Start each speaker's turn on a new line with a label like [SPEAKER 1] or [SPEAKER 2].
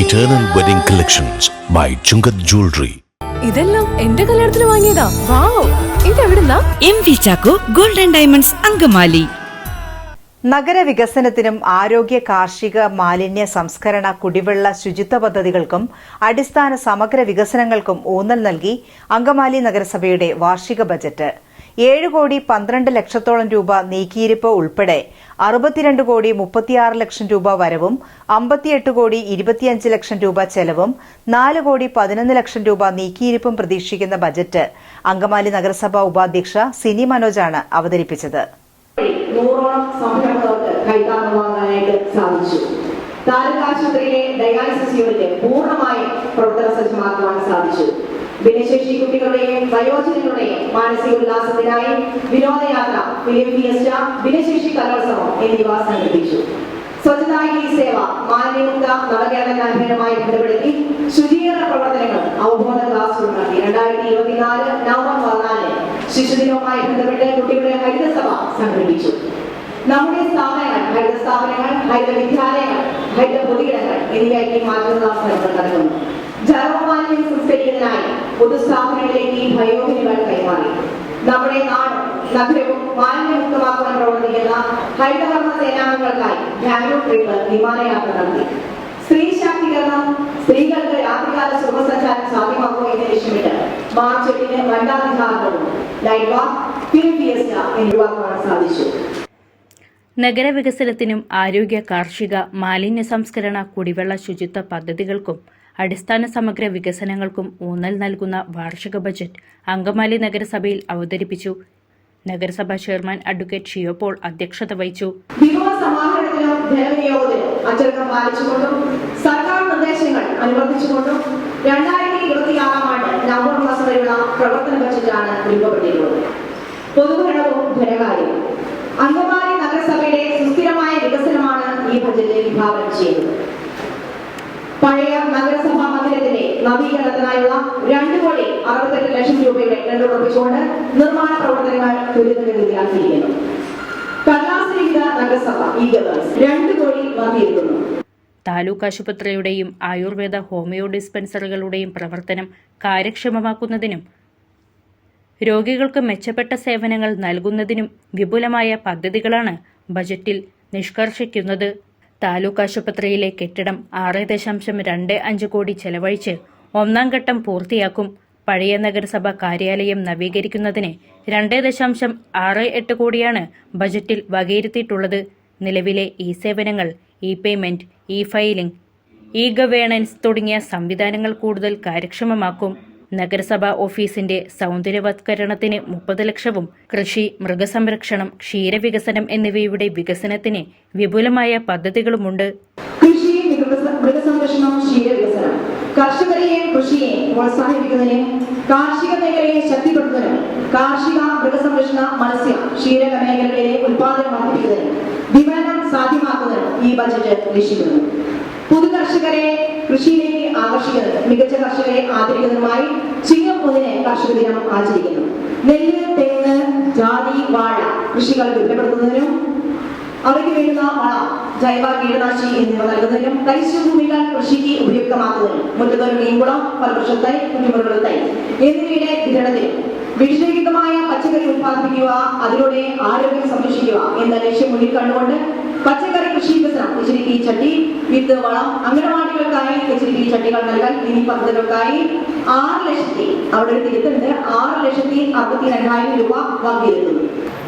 [SPEAKER 1] Eternal wedding collections by Chungath jewellery
[SPEAKER 2] ഇതെല്ലാം എന്റെ കല്യാണത്തിന് വാങ്ങിയതാ. Wow ഇതെവിടുന്നാ?
[SPEAKER 3] M V Chacko golden diamonds Angamaly.
[SPEAKER 4] നഗരവികസനത്തിനും ആരോഗ്യ കാർഷിക മാലിന്യ സംസ്കരണ കുടിവെള്ള ശുചിത്വ പദ്ധതികൾക്കും അടിസ്ഥാന സമഗ്ര വികസനങ്ങൾക്കും ഊന്നൽ നൽകി അങ്കമാലി നഗരസഭയുടെ വാർഷിക ബജറ്റ്. ഏഴ് കോടി പന്ത്രണ്ട് ലക്ഷത്തോളം രൂപ നീക്കിയിരിപ്പ് ഉൾപ്പെടെ അറുപത്തിരണ്ട് കോടി മുപ്പത്തിയാറ് ലക്ഷം രൂപ വരവും അമ്പത്തിയെട്ട് കോടി ഇരുപത്തിയഞ്ച് ലക്ഷം രൂപ ചെലവും നാല് കോടി പതിനൊന്ന് ലക്ഷം രൂപ നീക്കിയിരിപ്പും പ്രതീക്ഷിക്കുന്ന ബജറ്റ് അങ്കമാലി നഗരസഭാ ഉപാധ്യക്ഷ സിനി മനോജാണ് അവതരിപ്പിച്ചത്.
[SPEAKER 5] നൂറോളം താലൂക്ക് ആശുപത്രിയിലെ ഡയാലിസിസ് യൂണിറ്റ് പൂർണമായും പ്രവർത്തന സജ്ജമാക്കുവാൻ സാധിച്ചു. ഭിന്നശേഷി കുട്ടികളുടെയും വയോജനങ്ങളുടെയും മാനസിക ഉല്ലാസത്തിനായി വിനോദയാത്ര ഫിലിം ഫിയസ്റ്റ ഭിന്നശേഷി കലോത്സവം എന്നിവ സംഘടിപ്പിച്ചു. സ്വച്ഛതാ ഹി സേവ മാലിന്യമുക്ത നവകേരള ക്യാമ്പയിനുമായി ബന്ധപ്പെടുത്തി ശുചീകരണ പ്രവർത്തനങ്ങൾ അവബോധ ക്ലാസ് നടത്തി. രണ്ടായിരത്തി ഇരുപത്തിനാല് നവംബർ പതിനാലിന് ശിശുദിനവുമായി ബന്ധപ്പെട്ട് കുട്ടികളുടെ ഹരിതസഭ സംഘടിപ്പിച്ചു. നമ്മുടെ സ്ഥാപനങ്ങൾ ഹരിത സ്ഥാപനങ്ങൾ ഹരിത വിദ്യാലയങ്ങൾ ഹരിത പൊതുയിടങ്ങൾ എന്നിവയാക്കി മാറ്റുന്ന ശ്രമങ്ങൾ നടക്കുന്നു. ജൈവമാലിന്യം സംസ്കരിക്കുന്നതിനായി പൊതുസ്ഥാപനങ്ങളിലേക്ക് ഈ ഭയോഹിനികൾ കൈമാറി. നമ്മുടെ നാട് നഗരവും മാലിന്യമുക്തമാക്കുവാൻ പ്രവർത്തിക്കുന്ന ഹരിതകർമ്മ സേനാംഗങ്ങൾക്കായി ബാംഗ്ലൂർ ട്രിപ്പ് വിമാനയാത്ര നടത്തി. സ്ത്രീ ശാക്തീകരണം സ്ത്രീകൾക്ക് രാത്രികാല സുഖസഞ്ചാരം സാധ്യമാക്കുക എന്ന് ലക്ഷ്യമിട്ട് മാർച്ച് എട്ടിന് വനിതാധികാരവും ലൈറ്റ് വാക്ക് സാധിച്ചു.
[SPEAKER 6] നഗരവികസനത്തിനും ആരോഗ്യ കാർഷിക മാലിന്യ സംസ്കരണ കുടിവെള്ള ശുചിത്വ പദ്ധതികൾക്കും അടിസ്ഥാന സമഗ്ര വികസനങ്ങൾക്കും ഊന്നൽ നൽകുന്ന വാർഷിക ബജറ്റ് അങ്കമാലി നഗരസഭയിൽ അവതരിപ്പിച്ചു. നഗരസഭാ ചെയർമാൻ അഡ്വക്കേറ്റ് ഷിയോ പോൾ അധ്യക്ഷത വഹിച്ചു.
[SPEAKER 5] പ്രവർത്തന പൊതുഭരണവും ധനകാര്യവും അങ്കമാലി നഗരസഭയുടെ സുസ്ഥിരമായ വികസനമാണ് ഈ ബജറ്റ് വിഭാവനം ചെയ്യുന്നത് പഴയ നഗരസഭാ മന്ദിരത്തിന്റെ നവീകരണത്തിനായുള്ള രണ്ട് കോടി അറുപത്തെട്ട് ലക്ഷം രൂപയുടെ ടെൻഡർ ഉറപ്പിച്ചുകൊണ്ട് നിർമ്മാണ പ്രവർത്തനങ്ങൾ രണ്ട് കോടി
[SPEAKER 6] താലൂക്ക് ആശുപത്രിയുടെയും ആയുർവേദ ഹോമിയോ ഡിസ്പെൻസറികളുടെയും പ്രവർത്തനം കാര്യക്ഷമമാക്കുന്നതിനും രോഗികൾക്ക് മെച്ചപ്പെട്ട സേവനങ്ങൾ നൽകുന്നതിനും വിപുലമായ പദ്ധതികളാണ് ബജറ്റിൽ നിഷ്കർഷിക്കുന്നത്. താലൂക്ക് ആശുപത്രിയിലെ കെട്ടിടം ആറ് ദശാംശം രണ്ട് അഞ്ച് കോടി ചെലവഴിച്ച് ഒന്നാം ഘട്ടം പൂർത്തിയാക്കും. പഴയ നഗരസഭ കാര്യാലയം നവീകരിക്കുന്നതിന് രണ്ട് ദശാംശം ആറ് എട്ട് കോടിയാണ് ബജറ്റിൽ വകയിരുത്തിയിട്ടുള്ളത്. നിലവിലെ ഇ സേവനങ്ങൾ e payment e filing e governance തുടങ്ങിയ സംവിധാനങ്ങൾ കൂടുതൽ കാര്യക്ഷമമാക്കും. നഗരസഭാ ഓഫീസിന്റെ സൗന്ദര്യവത്കരണത്തിന് മുപ്പത് ലക്ഷവും കൃഷി മൃഗസംരക്ഷണം ക്ഷീരവികസനം എന്നിവയുടെ വികസനത്തിന് വിപുലമായ പദ്ധതികളുമുണ്ട്.
[SPEAKER 5] മൃഗസംരക്ഷണം ക്ഷീരവികസനം കർഷകരെയും കൃഷിയെയും പ്രോത്സാഹിപ്പിക്കുന്നതിനും കാർഷിക മേഖലയെ ശക്തിപ്പെടുത്തുന്നതിനും കാർഷിക മൃഗസംരക്ഷണ മത്സ്യ ക്ഷീരക മേഖലകളിലെ ഉൽപാദനം വർദ്ധിപ്പിക്കുന്നതിനും വിപണനം സാധ്യമാക്കുന്നതിനും ഈ ബജറ്റ് ലക്ഷിക്കുന്നു പുതു കർഷകരെ കൃഷിയിലേക്ക് ആകർഷിക്കുന്നത് മികച്ച കർഷകരെ ആദരിക്കുന്നതുമായി ചിങ്ങം ഒന്നിന് കർഷക ദിനം ആചരിക്കുന്നു. നെല്ല് തെങ്ങ് ജാതി വാഴ കൃഷികൾ വിപുലപ്പെടുത്തുന്നതിനും അവയ്ക്ക് വേണ്ടുന്ന വള ജൈവ കീടനാശിനി എന്നിവ നൽകുന്നതിനും തരിശു കൃഷിക്ക് ഉപയുക്തമാക്കുന്നതിനും മുറ്റത്തൊരു മീൻകുളം ഫലവൃക്ഷത്തൈ കുറ്റിമുറുകൾ തൈ എന്നിവയുടെ വിതരണത്തിനും വിഷരഹിതമായ പച്ചക്കറി ഉത്പാദിപ്പിക്കുക അതിലൂടെ ആരോഗ്യം സംരക്ഷിക്കുക എന്ന ലക്ഷ്യം മുന്നിൽ കണ്ടുകൊണ്ട് പച്ചക്കറി കൃഷി വികസനം എച്ച് ചട്ടി വിത്ത് വളം അംഗനവാടികൾക്കായി എച്ച് ചട്ടികൾ നൽകാൻ ഇനി പദ്ധതികൾക്കായി ആറ് ലക്ഷത്തി അവിടെ ഒരു തിരുത്തുണ്ട് ആറ് ലക്ഷത്തി അറുപത്തി രണ്ടായിരം രൂപ വകയിരുത്തുന്നു.